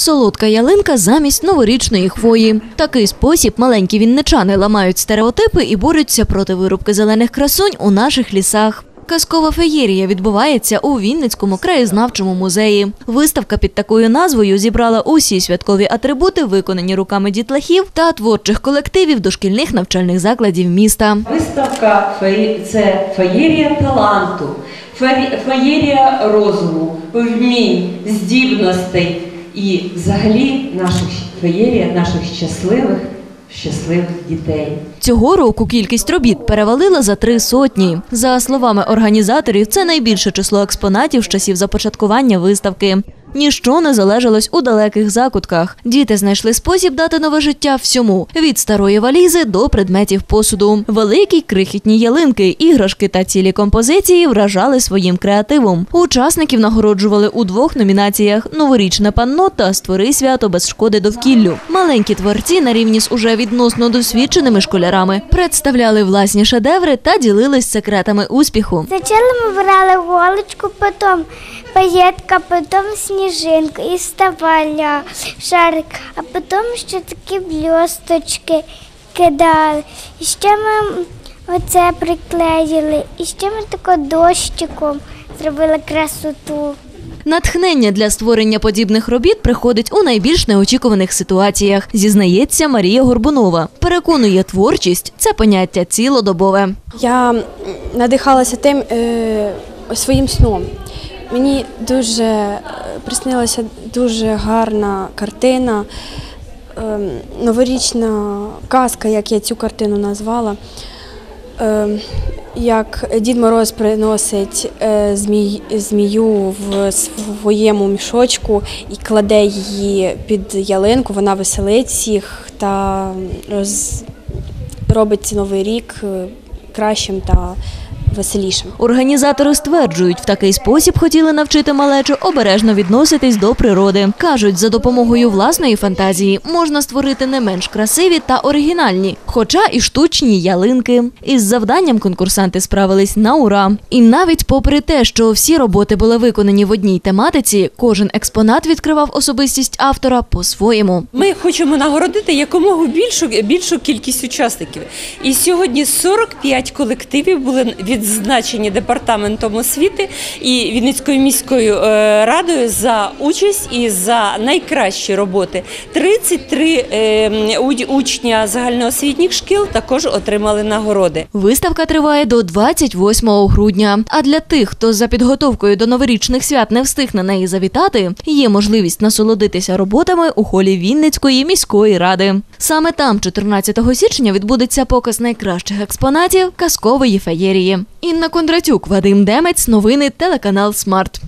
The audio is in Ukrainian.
Солодка ялинка замість новорічної хвої. Такий спосіб маленькі вінничани ламають стереотипи і борються проти вирубки зелених красунь у наших лісах. Казкова феєрія відбувається у Вінницькому краєзнавчому музеї. Виставка під такою назвою зібрала усі святкові атрибути, виконані руками дітлахів та творчих колективів дошкільних навчальних закладів міста. Виставка це феєрія таланту, фе- феєрія розуму, вмінь, здібностей і взагалі наших феєрія наших щасливих, щасливих дітей. Цього року кількість робіт перевалила за три сотні. За словами організаторів, це найбільше число експонатів з часів започаткування виставки. Ніщо не залежалось у далеких закутках. Діти знайшли спосіб дати нове життя всьому від старої валізи до предметів посуду. Великі крихітні ялинки, іграшки та цілі композиції вражали своїм креативом. Учасників нагороджували у двох номінаціях: новорічне панно та створи свято без шкоди довкіллю. Маленькі творці на рівні з уже відносно досвідченими школярами представляли власні шедеври та ділились секретами успіху. Спочатку ми брали голочку, потім паєтка, потім сніжинку і вставали шарик, а потім ще такі блісточки кидали. І ще ми оце приклеїли, і ще ми тако дощиком зробили красоту. Натхнення для створення подібних робіт приходить у найбільш неочікуваних ситуаціях, зізнається Марія Горбунова. Переконує, творчість це поняття цілодобове. Я надихалася тим е, своїм сном. Мені дуже приснилася дуже гарна картина, е, новорічна казка, як я цю картину назвала. Е, як Дід Мороз приносить е, змію в своєму мішочку і кладе її під ялинку, вона веселить всіх та роз, робить новий рік е, кращим та веселішим. Організатори стверджують, в такий спосіб хотіли навчити малечу обережно відноситись до природи. кажуть, за допомогою власної фантазії можна створити не менш красиві та оригінальні, хоча і штучні ялинки. Із завданням конкурсанти справились на ура. І навіть попри те, що всі роботи були виконані в одній тематиці, кожен експонат відкривав особистість автора по-своєму. Ми хочемо нагородити якомога більшу, більшу кількість учасників. І сьогодні 45 колективів були відзначені департаментом освіти і Вінницькою міською е, радою за участь і за найкращі роботи. 33 е, учня загальноосвітніх шкіл також отримали нагороди. Виставка триває до 28 грудня. А для тих, хто за підготовкою до новорічних свят не встиг на неї завітати, є можливість насолодитися роботами у холі Вінницької міської ради. Саме там, 14 січня, відбудеться показ найкращих експонатів казкової феєрії. Інна Кондратюк, Вадим Демець, новини телеканал Смарт.